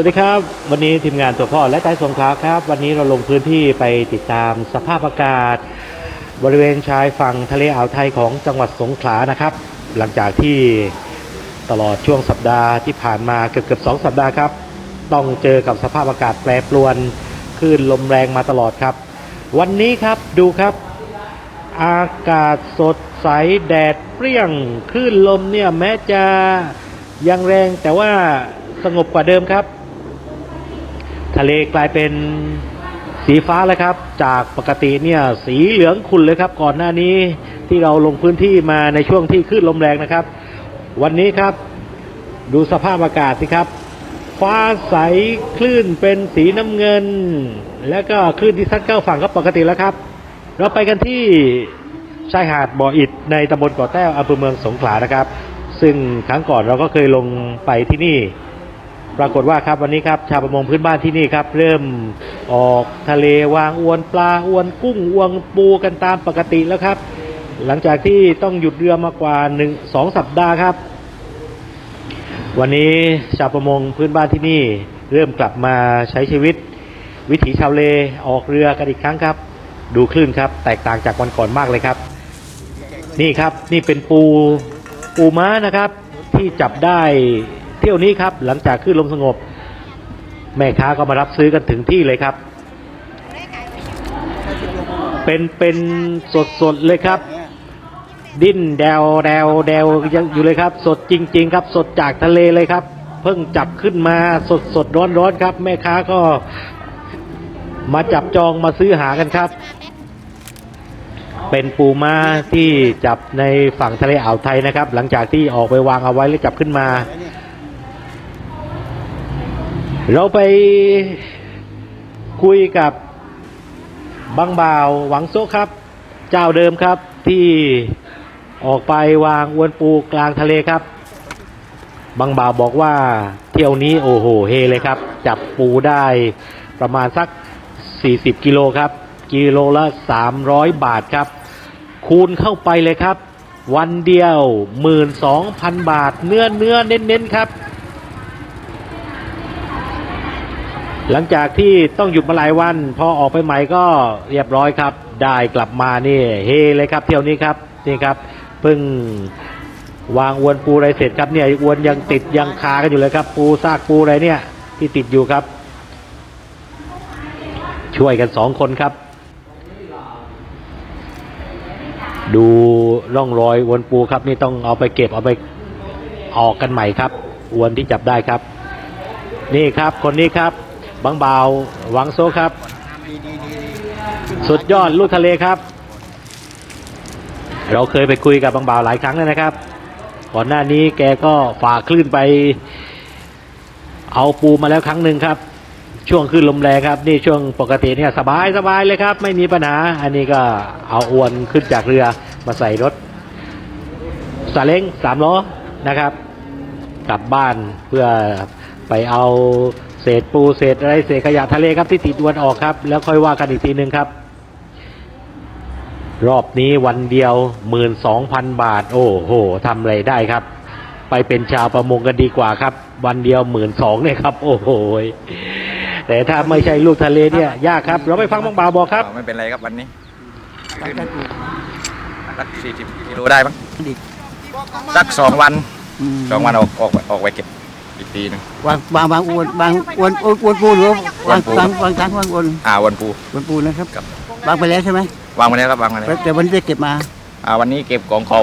วัสดีครับ วันนี้ทีมงานตัวพ่อและใต้สงขลาครับ วันนี้เราลงพื้นที่ไปติดตามสภาพอากาศ บริเวณชายฝั่งทะเลอ่าวไทยของจังหวัดสงขลานะครับ หลังจากที่ตลอดช่วงสัปดาห์ที่ผ่านมาเกือบเกือบสองสัปดาห์ครับ ต้องเจอกับสภาพอากาศแปรปรวนคลื่นลมแรงมาตลอดครับ วันนี้ครับดูครับ อากาศสดใสแดดเปรี้ยงคลื่นลมเนี่ยแม้จะยังแรงแต่ว่าสงบกว่าเดิมครับ ทะเลกลายเป็นสีฟ้าแล้วครับ จากปกติเนี่ยสีเหลืองขุ่นเลยครับ ก่อนหน้านี้ที่เราลงพื้นที่มาในช่วงที่คลื่นลมแรงนะครับ วันนี้ครับ ดูสภาพอากาศสิครับ ฟ้าใสคลื่นเป็นสีน้ำเงิน แล้วก็คลื่นที่ซัดเข้าฝั่งก็ปกติแล้วครับ เราไปกันที่ชายหาดบ่ออิฐในตำบลเกาะแต้วอำเภอเมืองสงขลานะครับ ซึ่งครั้งก่อนเราก็เคยลงไปที่นี่ ปรากฏว่าครับวันนี้ครับชาวประมงพื้นบ้านที่นี่ครับ เริ่มออกทะเลวางอวนปลาอวนกุ้งอวนปูกันตามปกติแล้วครับ หลังจากที่ต้องหยุดเรือมากว่าหนึ่งสองสัปดาห์ครับ วันนี้ชาวประมงพื้นบ้านที่นี่ เริ่มกลับมาใช้ชีวิต วิถีชาวเลออกเรือกันอีกครั้งครับ ดูคลื่นครับ แตกต่างจากวันก่อนมากเลยครับ นี่ครับนี่เป็นปูปูม้านะครับ ที่จับได้ เที่ยวนี้ครับหลังจากคลื่นลมสงบ แม่ค้าก็มารับซื้อกันถึงที่เลยครับ เป็นเป็นสดสดเลยครับ ดิ้นแดวแดวแดวยังอยู่เลยครับ สดจริง ๆ ครับ สดจากทะเลเลยครับ เพิ่งจับขึ้นมาสดสดร้อนร้อนครับ แม่ค้าก็มาจับจองมาซื้อหากันครับ เป็นปูม้าที่จับในฝั่งทะเลอ่าวไทยนะครับ หลังจากที่ออกไปวางเอาไว้แล้วจับขึ้นมา เราไปคุยกับบังบ่าวหวังโซครับ เจ้าเดิมครับที่ออกไปวางอวนปูกลางทะเลครับบางบ่าวบอกว่าเที่ยวนี้โอ้โหเฮเลยครับ จับปูได้ประมาณสัก 40 กิโลครับ กิโลละ 300 บาทครับ คูณเข้าไปเลยครับ วันเดียว 12,000 บาท เนื้อเนื้อเน้นๆครับ หลังจากที่ต้องหยุดมาหลายวัน พอออกไปใหม่ก็เรียบร้อยครับ ได้กลับมานี่เฮเลยครับเที่ยวนี้ครับนี่ครับเพิ่งวางอวนปูอะไรเสร็จครับเนี่ยอวนยังติดยังคากันอยู่เลยครับ ปูซากปูอะไรเนี่ยที่ติดอยู่ครับ ช่วยกันสองคนครับ ดูร่องรอยอวนปูครับ นี่ต้องเอาไปเก็บเอาไปออกกันใหม่ครับอวนที่จับได้ครับ นี่ครับคนนี้ครับ บางบ่าวหวังโซครับ สุดยอดลูกทะเลครับ เราเคยไปคุยกับบางบ่าวหลายครั้งแล้วนะครับ ก่อนหน้านี้แกก็ฝ่าคลื่นไป เอาปูมาแล้วครั้งหนึ่งครับ ช่วงคลื่นลมแรงครับ นี่ช่วงปกติเนี่ยสบายสบายเลยครับ ไม่มีปัญหา อันนี้ก็เอาอวนขึ้นจากเรือมาใส่รถซาเล้งสามล้อนะครับ กลับบ้านเพื่อไปเอา เศษปูเศษอะไรเศษขยะทะเลครับที่ติดอวนออกครับ แล้วค่อยว่ากันอีกทีหนึ่งครับ รอบนี้วันเดียวหมื่นสองพันบาท โอ้โหทำอะไรได้ครับ ไปเป็นชาวประมงกันดีกว่าครับ วันเดียวหมื่นสองเนี่ยครับ โอ้โหแต่ถ้าไม่ใช่ลูกทะเลเนี่ยยากครับ เราไปฟังบางบ่าวบอกครับ ไม่เป็นไรครับวันนี้ขึ้นสักสี่สิบกิโลได้มั้งสักสองวันสองวันออกออกออกไปเก็บ อีกทีหนึง วางวางวางอวนวางอวนอวนอวนปูหรือว่าวางอวนปูวางวางทางวางอวนอ่าวันปู อวนปูนะครับครับ วางไปแล้วใช่ไหมวางมาแล้วครับวางมาแล้วแต่วันนี้ได้เก็บมาอ่าวันนี้เก็บของเขา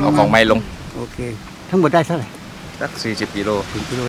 เอาของไม่ลงโอเค ทั้งหมดได้เท่าไหร่สักสี่สิบกิโลถึงกิโล